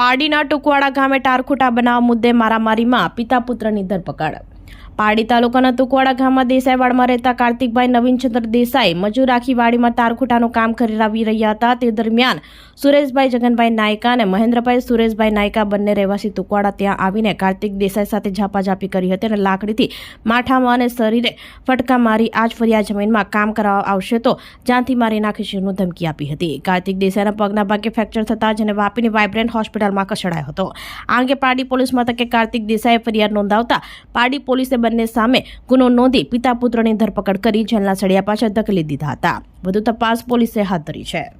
પારડીના ટુકવાડા ગામે ટારખુટા બનાવવા મુદ્દે મારામારીમાં પિતા પુત્રની ધરપકડ. પારડી તાલુકાના તુકવાડા ગામમાં દેસાઈવાડમાં રહેતા કાર્તિકભાઈ નવીનચંદ્ર દેસાઈ મજૂર રાખી વાડીમાં તારખુટાનું કામ કરાવી રહ્યા હતા. તે દરમિયાન સુરેશભાઈ જગનભાઈ નાયકા અને મહેન્દ્રભાઈ સુરેશભાઈ નાયકા બંને રહેવાસી તુકવાડા ત્યાં આવીને કાર્તિક દેસાઈ સાથે ઝાપાઝાપી કરી હતી અને લાકડીથી માથામાં અને શરીરે ફટકા મારી આજ ફરિયા જમીનમાં કામ કરાવવા આવશે તો જાનથી મારી નાખીશનું ધમકી આપી હતી. કાર્તિક દેસાઈના પગના ભાગે ફ્રેક્ચર થતા જેને વાપીની વાઇબ્રન્ટ હોસ્પિટલમાં ખસેડાયો હતો. આ અંગે પારડી પોલીસ મથકે કાર્તિક દેસાઈએ ફરિયાદ નોંધાવતા પારડી પોલીસે બંને સામે ગુનો નોંધી પિતા પુત્રની ધરપકડ કરી જેલના સળિયા પાછળ ધકેલી દીધા હતા. વધુ તપાસ પોલીસે હાથ ધરી છે.